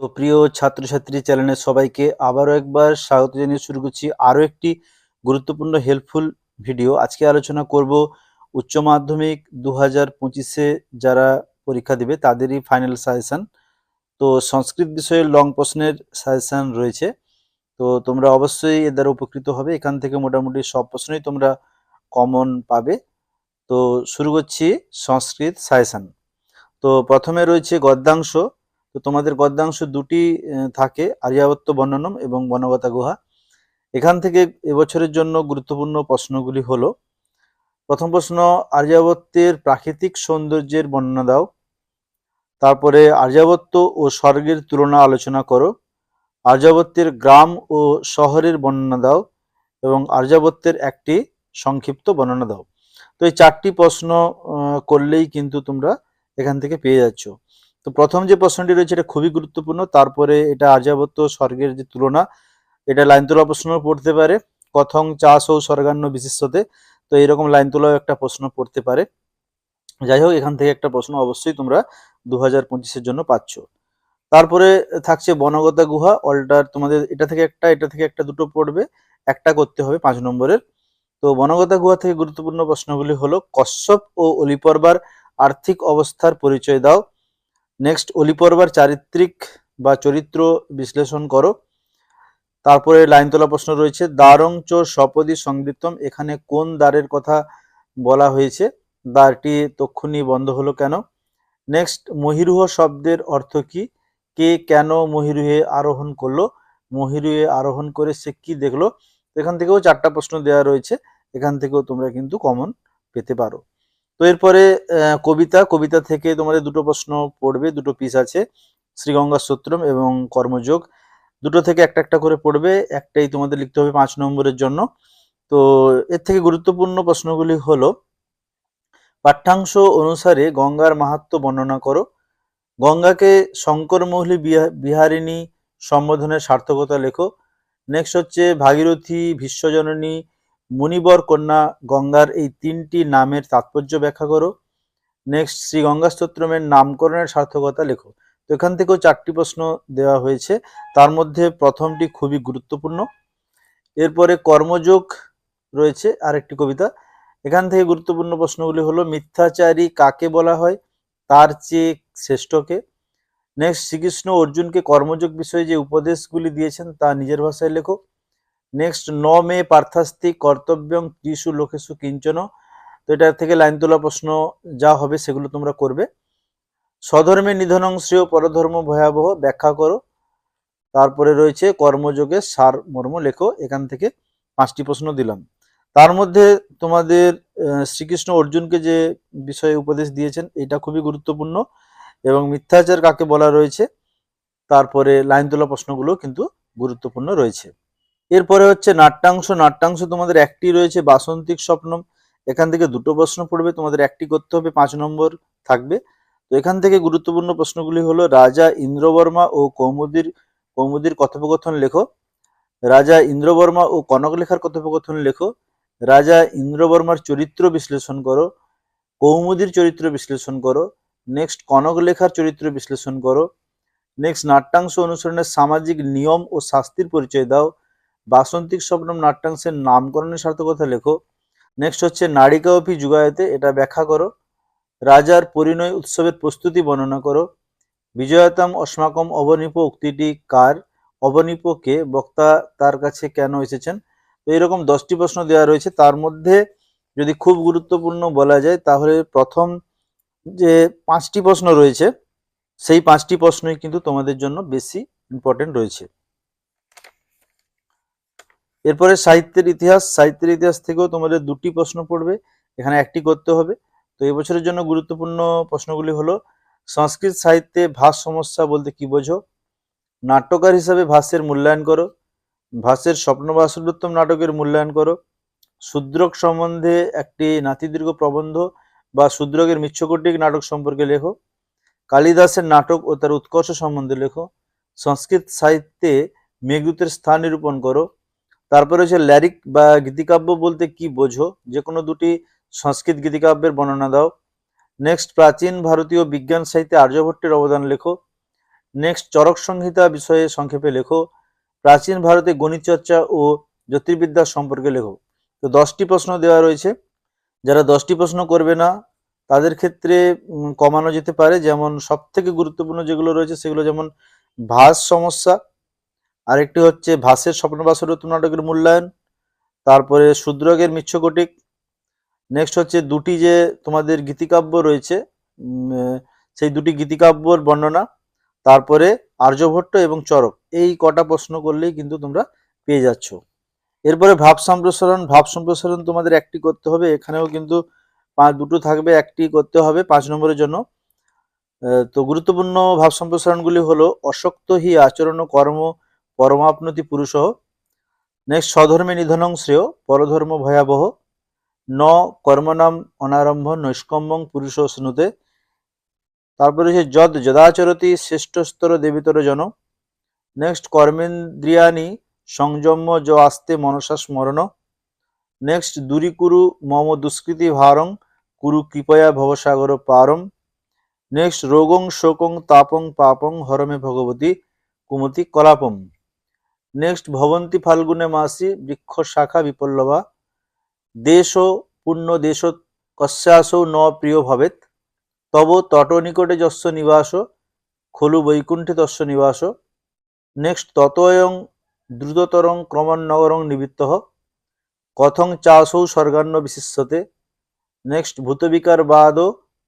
তো প্রিয় ছাত্রছাত্রী চ্যানেলের সবাইকে আবারও একবার স্বাগত জানিয়ে শুরু করছি আরও একটি গুরুত্বপূর্ণ হেল্পফুল ভিডিও আজকে আলোচনা করব উচ্চ মাধ্যমিক দু হাজার পঁচিশে যারা পরীক্ষা দেবে তাদেরই ফাইনাল সাজেশন তো সংস্কৃত বিষয়ের লং প্রশ্নের সাজেশান রয়েছে। তো তোমরা অবশ্যই এর দ্বারা উপকৃত হবে। এখান থেকে মোটামুটি সব প্রশ্নই তোমরা কমন পাবে। তো শুরু করছি সংস্কৃত সাজেশন তো প্রথমে রয়েছে গদ্যাংশ। তো তোমাদের গদ্যাংশ দুটি থাকে আর্যাবত্ত বর্ণনম এবং বনগতা গুহা। এখান থেকে এবছরের জন্য গুরুত্বপূর্ণ প্রশ্নগুলি হলো, প্রথম প্রশ্ন, আর্যাবত্যের প্রাকৃতিক সৌন্দর্যের বর্ণনা দাও। তারপরে আর্যাবত্ত ও স্বর্গের তুলনা আলোচনা করো। আর্যাবত্যের গ্রাম ও শহরের বর্ণনা দাও এবং আর্যাবত্যের একটি সংক্ষিপ্ত বর্ণনা দাও। তো এই চারটি প্রশ্ন করলেই কিন্তু তোমরা এখান থেকে পেয়ে যাচ্ছ। তো প্রথম যে প্রশ্নটি রয়েছে এটা খুবই গুরুত্বপূর্ণ, তারপরে এটা আর্যাবত্ত স্বর্গের যে তুলনা, এটা লাইন তোলা প্রশ্ন পড়তে পারে, কথং চাষ ও স্বর্গান্ন বিশেষতে তো এরকম লাইন তোলাও একটা প্রশ্ন পড়তে পারে। যাই হোক, এখান থেকে একটা প্রশ্ন অবশ্যই তোমরা দু হাজার জন্য পাচ্ছ। তারপরে থাকছে বনগতা গুহা অল্টার তোমাদের এটা থেকে একটা, এটা থেকে একটা দুটো পড়বে, একটা করতে হবে পাঁচ নম্বরের। তো বনগতা গুহা থেকে গুরুত্বপূর্ণ প্রশ্নগুলি হলো, কশ্যপ ও অলিপর্বার আর্থিক অবস্থার পরিচয় দাও নেক্সট অলিপর্বার চারিত্রিক বা চরিত্র বিশ্লেষণ করো তারপরে লাইন তোলা প্রশ্ন রয়েছে দ্বারং চ সপদী সংবৃত্তম এখানে কোন দ্বারের কথা বলা হয়েছে দ্বারটি তক্ষুনি বন্ধ হলো কেন নেক্সট মহিরুহ শব্দের অর্থ কি কে কেন মহিরুহে আরোহণ করল মহিরুহে আরোহণ করে সে কি দেখল? এখান থেকেও চারটা প্রশ্ন দেওয়া রয়েছে, এখান থেকেও তোমরা কিন্তু কমন পেতে পারো। তো এরপরে কবিতা কবিতা থেকে তোমাদের দুটো প্রশ্ন পড়বে, দুটো পিস আছে, শ্রীগঙ্গা সূত্রম এবং কর্মযোগ। দুটো থেকে একটা একটা করে পড়বে, একটাই তোমাদের লিখতে হবে পাঁচ নম্বরের জন্য। তো এর থেকে গুরুত্বপূর্ণ প্রশ্নগুলি হলো, পাঠ্যাংশ অনুসারে গঙ্গার মাহাত্ম্য বর্ণনা করো। গঙ্গাকে শঙ্করমৌলি বিহা- বিহারিণী সম্বোধনের সার্থকতা লেখো। নেক্সট হচ্ছে ভাগীরথী বিশ্বজননী মুনিবর, কন্যা গঙ্গার এই তিনটি নামের তাৎপর্য ব্যাখ্যা করো। নেক্সট শ্রী গঙ্গা স্তোত্রমের নামকরণের সার্থকতা লেখো। তো এখান থেকেও চারটি প্রশ্ন দেওয়া হয়েছে। তার মধ্যে প্রথমটি খুবই গুরুত্বপূর্ণ। এরপরে কর্মযোগ রয়েছে আরেকটি কবিতা। এখান থেকে গুরুত্বপূর্ণ প্রশ্নগুলি হলো, মিথ্যাচারী কাকে বলা হয়? তার চেয়ে শ্রেষ্ঠকে নেক্সট শ্রীকৃষ্ণ অর্জুনকে কর্মযোগ বিষয়ে যে উপদেশগুলি দিয়েছেন তা নিজের ভাষায় লেখো। নেক্সট ন মে পার্থাস্তি কর্তব্যং ত্রিশু লোকেশু কিঞ্চন। তো এটা থেকে লাইন তোলা প্রশ্ন যা হবে সেগুলো তোমরা করবে। স্বধর্মে নিধনং শ্রেয় পরধর্ম ভয়াবহ, ব্যাখ্যা করো। তারপরে রয়েছে কর্মযোগে সার মর্ম লেখো। এখান থেকে পাঁচটি প্রশ্ন দিলাম। তার মধ্যে তোমাদের শ্রীকৃষ্ণ অর্জুনকে যে বিষয়ে উপদেশ দিয়েছেন, এটা খুবই গুরুত্বপূর্ণ এবং মিথ্যাচার কাকে বলা রয়েছে, তারপরে লাইন তোলা প্রশ্নগুলো কিন্তু গুরুত্বপূর্ণ রয়েছে। এরপরে হচ্ছে নাট্যাংশ। নাট্যাংশ তোমাদের একটি রয়েছে বাসন্তিক স্বপ্নম। এখান থেকে দুটো প্রশ্ন পড়বে, তোমাদের একটি করতে হবে, পাঁচ নম্বর থাকবে। তো এখান থেকে গুরুত্বপূর্ণ প্রশ্নগুলি হলো, রাজা ইন্দ্রবর্মা ও কৌমুদির কৌমুদির কথোপকথন লেখো। রাজা ইন্দ্রবর্মা ও কনকলেখার কথোপকথন লেখো। রাজা ইন্দ্রবর্মার চরিত্র বিশ্লেষণ করো। কৌমুদির চরিত্র বিশ্লেষণ করো। নেক্সট কনকলেখার চরিত্র বিশ্লেষণ করো। নেক্সট নাট্যাংশ অনুসরণের সামাজিক নিয়ম ও শাস্তির পরিচয় দাও। বাসন্তিক স্বপ্নম নাট্যাংশের নামকরণের সার্থকতা লেখো। নেক্সট হচ্ছে, নারিকা অপি যুগায়তে, এটা ব্যাখ্যা করো। রাজার পরিণয় উৎসবের প্রস্তুতি বর্ণনা করো। বিজয়তম অস্মাকম অবনিপ উক্তিটি কার? অবনিপকে বক্তা তার কাছে কেন এসেছেন? তো এরকম দশটি প্রশ্ন দেওয়া রয়েছে। তার মধ্যে যদি খুব গুরুত্বপূর্ণ বলা যায়, তাহলে প্রথম যে পাঁচটি প্রশ্ন রয়েছে, সেই পাঁচটি প্রশ্নই কিন্তু তোমাদের জন্য বেশি ইম্পর্টেন্ট রয়েছে। এরপরে সাহিত্যের ইতিহাস সাহিত্যের ইতিহাস থেকেও তোমাদের দুটি প্রশ্ন পড়বে, এখানে একটি করতে হবে। তো এবছরের জন্য গুরুত্বপূর্ণ প্রশ্নগুলি হলো, সংস্কৃত সাহিত্যে ভাষ সমস্যা বলতে কি বোঝো? নাট্যকার হিসাবে ভাষ্যের মূল্যায়ন করো। ভাষ্যের স্বপ্ন বাসুদোত্তম নাটকের মূল্যায়ন করো। শূদ্রক সম্বন্ধে একটি নাতিদীর্ঘ প্রবন্ধ বা শূদ্রকের মিচ্ছকটিক নাটক সম্পর্কে লেখো। কালিদাসের নাটক ও তার উৎকর্ষ সম্বন্ধে লেখো। সংস্কৃত সাহিত্যে মেঘদূতের স্থান নিরূপণ করো। তারপরে হচ্ছে ল্যারিক বা গীতিকাব্য বলতে কি বোঝো? যে কোনো দুটি সংস্কৃত গীতিকাব্যের বর্ণনা দাও। নেক্সট প্রাচীন ভারতীয় বিজ্ঞান সাহিত্যে আর্যভট্টের অবদান লেখো। নেক্সট চরক সংহিতা বিষয়ে সংক্ষেপে লেখো। প্রাচীন ভারতে গণিত চর্চা ও জ্যোতির্বিদ্যা সম্পর্কে লেখো। তো দশটি প্রশ্ন দেওয়া রয়েছে। যারা দশটি প্রশ্ন করবে না, তাদের ক্ষেত্রে কমানো যেতে পারে। যেমন সব থেকে গুরুত্বপূর্ণ যেগুলো রয়েছে, সেগুলো যেমন ভাস সমস্যা আরেকটি হচ্ছে ভাসের স্বপ্নবাসর ঋতু নাটকের মূল্যায়ন, তারপরে শূদ্রকের মিচ্ছকটিক। নেক্সট হচ্ছে দুটি যে তোমাদের গীতিকাব্য রয়েছে সেই দুটি গীতিকাব্যর বর্ণনা, তারপরে আর্যভট্ট এবং চরক। এই কটা প্রশ্ন করলেই কিন্তু তোমরা পেয়ে যাচ্ছ। এরপরে ভাব সম্প্রসারণ ভাব সম্প্রসারণ তোমাদের একটি করতে হবে, এখানেও কিন্তু দুটো থাকবে, একটি করতে হবে পাঁচ নম্বরের জন্য। তো গুরুত্বপূর্ণ ভাব সম্প্রসারণগুলি হলো, অশক্ত হি আচরণ কর্ম পরমাপনতি পুরুষ নেক্সট স্বধর্মে নিধনং শ্রেয়, পরধর্ম ভয়াবহ। ন কর্মনাম অনারম্ভ নৈষ্কম্যং পুরুষ স্নুতে। তারপরে হচ্ছে যদ যদাচরতি শ্রেষ্ঠস্তর দেবিতর জন। নেক্সট কর্মেন্দ্রিয়ানি সংযম্য য আস্তে মনসা স্মরণ। নেক্সট দূরীকুরু মম দুষ্কৃতি ভারং, কুরু কৃপয়া ভবসাগর পারম। নেক্সট রোগং শোকং তাপং পাপং হরমে ভগবতী কুমতি কলাপম। নেক্সট ভবন্তি ফাল্গুনে মাসি বৃক্ষ শাখা বিপল্লবা দেশ পুণ্য দেশ কস্যাসৌ ন প্রিয় ভবেত তব তট নিকটে যস্য নিবাস খলু বৈকুণ্ঠে তস্য নিবাস নেক্সট ততয়ং দ্রুততরং ক্রমন্নগরং নিবৃত্ত কথং চাসৌ স্বর্গান্ন বিশিষ্যতে নেক্সট ভূতবিকার বাদ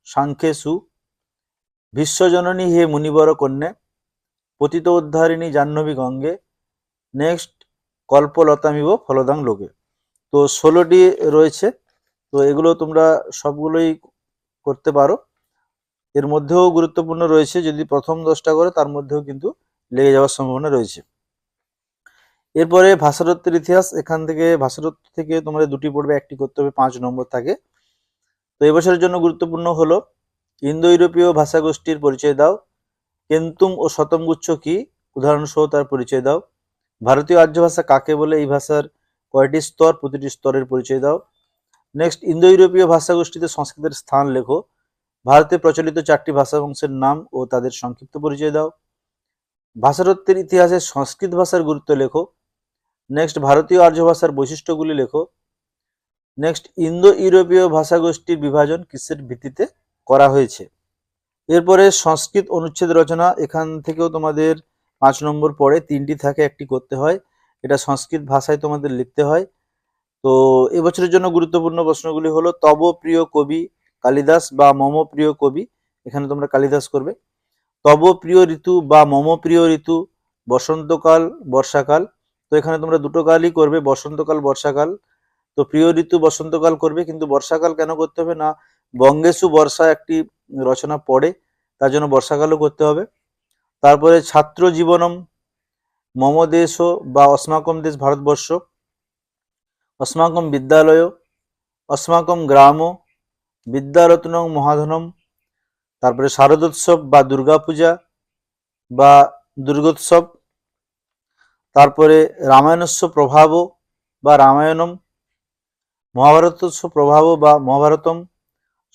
সাংখ্যেষু বিশ্বজননী হে মুনিবর কন্যা পতিত উদ্ধারিণী জাহ্নবী গঙ্গে নেক্সট কল্পলতামিব ফলদাং লোকে। তো ষোলোটি রয়েছে, তো এগুলো তোমরা সবগুলোই করতে পারো। এর মধ্যেও গুরুত্বপূর্ণ রয়েছে, যদি প্রথম দশটা করে তার মধ্যেও কিন্তু লেগে যাওয়ার সম্ভাবনা রয়েছে। এরপরে ভাষাতত্ত্বের ইতিহাস, এখান থেকে ভাষাতত্ত্ব থেকে তোমাদের দুটি পড়বে, একটি করতে হবে, পাঁচ নম্বর থাকে। তো এবছরের জন্য গুরুত্বপূর্ণ হলো ইন্দো ইউরোপীয় ভাষাগোষ্ঠীর পরিচয় দাও, কেন্তুম ও শতমগুচ্ছ কি? উদাহরণসহ তার পরিচয় দাও। ভারতীয় আর্য ভাষা কাকে বলে? এই ভাষার কয়টি স্তর? প্রতিটি স্তরের পরিচয় দাও। নেক্সট ইন্দো ইউরোপীয় ভাষাগোষ্ঠীতে সংস্কৃতের স্থান লেখো। ভারতে প্রচলিত চারটি ভাষা বংশের নাম ও তাদের সংক্ষিপ্ত পরিচয় দাও। ভাষাতত্ত্বের ইতিহাসে সংস্কৃত ভাষার গুরুত্ব লেখো। নেক্সট ভারতীয় আর্য ভাষার বৈশিষ্ট্যগুলি লেখো। নেক্সট ইন্দো ইউরোপীয় ভাষাগোষ্ঠীর বিভাজন কিসের ভিত্তিতে করা হয়েছে? এরপরে সংস্কৃত অনুচ্ছেদ রচনা। এখান থেকেও তোমাদের পাঁচ নম্বর পরে তিনটি থাকে, একটি করতে হয়। এটা সংস্কৃত ভাষায় তোমাদের লিখতে হয়। তো এবছরের জন্য গুরুত্বপূর্ণ প্রশ্নগুলি হলো, তব প্রিয় কবি কালিদাস বা মম প্রিয় কবি? এখানে তোমরা কালিদাস করবে। তব প্রিয় ঋতু বা মম প্রিয় ঋতু? বসন্তকাল, বর্ষাকাল। তো এখানে তোমরা দুটো কালই করবে, বসন্তকাল, বর্ষাকাল। তো প্রিয় ঋতু বসন্তকাল করবে, কিন্তু বর্ষাকাল কেন করতে হবে না? বঙ্গেশু বর্ষা একটি রচনা পড়ে, তার জন্য বর্ষাকালও করতে হবে। তারপরে ছাত্র জীবনম, মম দেশ বা অস্মাকম দেশ ভারতবর্ষ, অস্মাকম বিদ্যালয়, অস্মাকম গ্রাম, বিদ্যারত্নং মহাধনম, তারপরে শারদোৎসব বা দুর্গাপূজা বা দুর্গোৎসব, তারপরে রামায়ণস্য প্রভাব বা রামায়ণম, মহাভারতস্য প্রভাব বা মহাভারতম,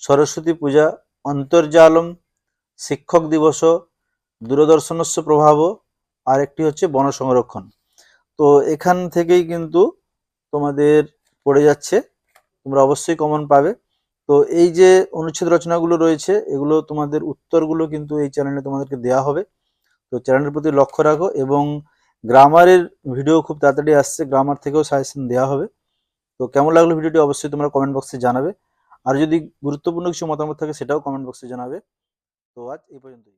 সরস্বতী পূজা, অন্তর্জালম, শিক্ষক দিবস দূরদর্শনস্য প্রভাব আর একটি হচ্ছে বন সংরক্ষণ। তো এখান থেকেই কিন্তু তোমাদের পড়ে যাচ্ছে, তোমরা অবশ্যই কমন পাবে। তো এই যে অনুচ্ছেদ রচনাগুলো রয়েছে, এগুলো তোমাদের উত্তরগুলো কিন্তু এই চ্যানেলে তোমাদেরকে দেওয়া হবে। তো চ্যানেলের প্রতি লক্ষ্য রাখো এবং গ্রামারের ভিডিও খুব তাড়াতাড়ি আসছে, গ্রামার থেকেও সাজেশন দেওয়া হবে। তো কেমন লাগল ভিডিওটি অবশ্যই তোমরা কমেন্ট বক্সে জানাবে। আর যদি গুরুত্বপূর্ণ কিছু মতামত থাকে সেটাও কমেন্ট বক্সে জানাবে। তো আজ এই পর্যন্তই।